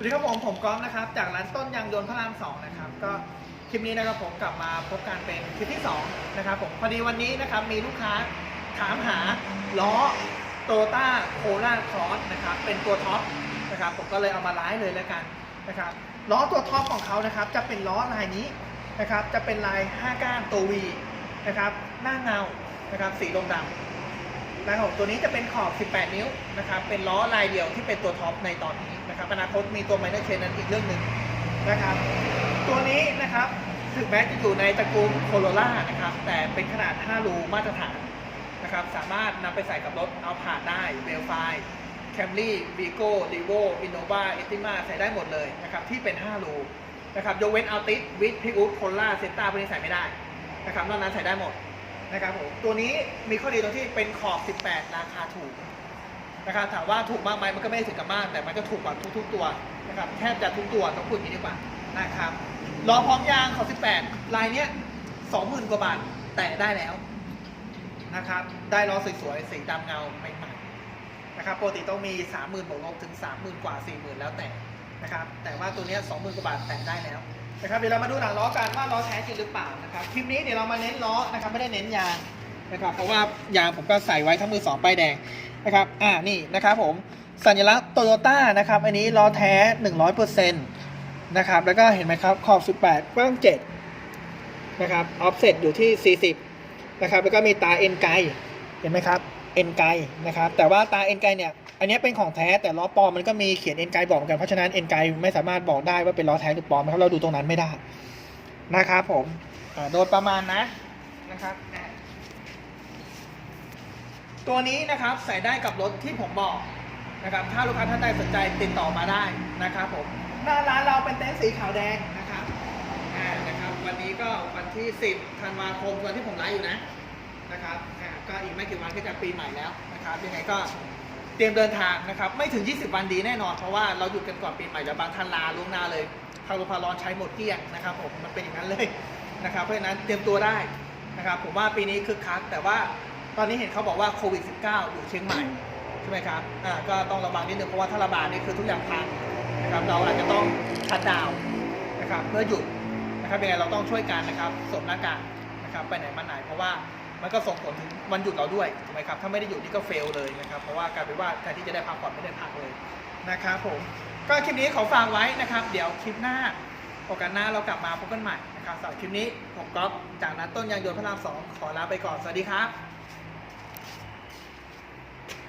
วัสดีครับผมผมก๊อฟนะครับจากร้านต้นยางยนต์พระรามสองนะครับก็คลิปนี้นะครับผมกลับมาพบกันเป็นคลิปที่สองนะครับผมพอดีวันนี้นะครับมีลูกค้าถามหาล้อโตต้าโคราคอสนะครับเป็นตัวท็อปนะครับผมก็เลยเอามาไลฟ์เลยแล้วกันนะครับล้อตัวท็อปของเขานะครับจะเป็นล้อลายนี้นะครับจะเป็นลาย 5 ก้านตัว V นะครับหน้าเงานะครับสีดงดำ นะครับตัวนี้จะเป็นขอบ 18 นิ้วนะครับเป็นล้อลายเดียวที่เป็นตัวท็อปในตอนนี้นะครับอนาคตมีตัวไมเนอร์เชนนั้นอีกเรื่องหนึ่งนะครับ ตัวนี้นะครับถึงแม้จะอยู่ในตระกูลโคโรล่านะครับแต่เป็นขนาด 5 รูมาตรฐานนะครับสามารถนำไปใส่กับรถเอาผ่านได้เบลไฟแคมรี่วีโก้ดีโวอินโนวาเอติมาใส่ได้หมดเลยนะครับที่เป็น 5 รูนะครับยกเว้นอัลติสวิทพิอุสโคล่าเซนต้าพวกนี้ใส่ไม่ได้นะครับนอกนั้นใส่ได้หมด นะครับผมตัวนี้มีข้อดีตรงที่เป็นขอบ 18 ราคาถูกนะครับถามว่าถูกมากไหมมันก็ไม่ถึงกับมาก แต่มันก็ถูกกว่าทุก ๆ ตัวนะครับแทบจะทุกตัวต้องพูดอย่างนี้ดีกว่านะครับล้อพร้อมยางขอบ 18 ลายเนี้ย20,000 กว่าบาทแต่ได้แล้วนะครับได้ล้อสวยๆสีดำเงาใหม่ๆนะครับปกติต้องมี 30,000บวกลบถึง 30,000 กว่า 40,000 แล้วแต่นะครับแต่ว่าตัวนี้20,000 กว่าบาทแต่ได้แล้ว นะครับเดี๋ยวเรามาดูหลังล้อกันว่าล้อแท้จริงหรือเปล่านะครับคลิปนี้เดี๋ยวเรามาเน้นล้อนะครับไม่ได้เน้นยางนะครับเพราะว่ายางผมก็ใส่ไว้ทั้งมือสองป้ายแดงนะครับอ่านี่นะครับผมสัญลักษณ์โตโยต้านะครับอันนี้ล้อแท้ 100%นะครับแล้วก็เห็นไหมครับขอบ 18 กว้าง 7 นะครับออฟเซ็ตอยู่ที่ 40 นะครับแล้วก็มีตาเอ็นไกเห็นไหมครับ เอ็นไกนะครับ แต่ว่าตาเอ็นไกเนี่ยอันนี้เป็นของแท้แต่ล้อปลอมมันก็มีเขียนเอ็นไกบอกเหมือนกันเพราะฉะนั้นเอ็นไกไม่สามารถบอกได้ว่าเป็นล้อแท้หรือปลอมครับเราดูตรงนั้นไม่ได้นะครับผมอ่าโดยประมาณนะนะครับ ตัวนี้นะครับใส่ได้กับรถที่ผมบอกนะครับ ถ้าลูกค้าท่านใดสนใจติดต่อมาได้นะครับผมหน้าร้านเราเป็นเต็นท์สีขาวแดงนะครับอ่านะครับ วันนี้ก็วันที่ 10ธันวาคมวันที่ผมไลฟ์อยู่นะ นะครับอ่าก็อีกไม่กี่วันก็จะปีใหม่แล้วนะครับยังไงก็เตรียมเดินทางนะครับไม่ถึง 20 วันดีแน่นอน เพราะว่าเราหยุดกันก่อนปีใหม่เดี๋ยวบางท่านลาล่วงหน้าเลยพารุพาร้อนใช้หมดเกลี้ยงนะครับผมมันเป็นอย่างนั้นเลยนะครับเพราะฉะนั้นเตรียมตัวได้นะครับผมว่าปีนี้คึกคักแต่ว่าตอนนี้เห็นเขาบอกว่าโควิด -19 อยู่เชียงใหม่ใช่ไหมครับอ่าก็ต้องระวังนิดนึงเพราะว่าถ้าระบาดนี่คือทุกอย่างพังนะครับเราอาจจะต้องชัดดาวน์นะครับเพื่อหยุดนะครับยังไงเราต้องช่วยกันนะครับสวมหน้ากากนะครับไปไหนมาไหนเพราะว่า มันก็ส่งผลถึงวันหยุดเราด้วยถูกไหมครับถ้าไม่ได้หยุดนี่ก็เฟลเลยนะครับเพราะว่ากลายเป็นว่าแทนที่จะได้พักผ่อนไม่ได้พักเลยนะครับผมก็คลิปนี้ขอฝากไว้นะครับ เดี๋ยวคลิปหน้าโอกาสหน้าเรากลับมาพบกันใหม่นะครับสำหรับคลิปนี้ผมก๊อฟจากนัดต้นยางยนต์พระรามสองขอลาไปก่อนสวัสดีครับ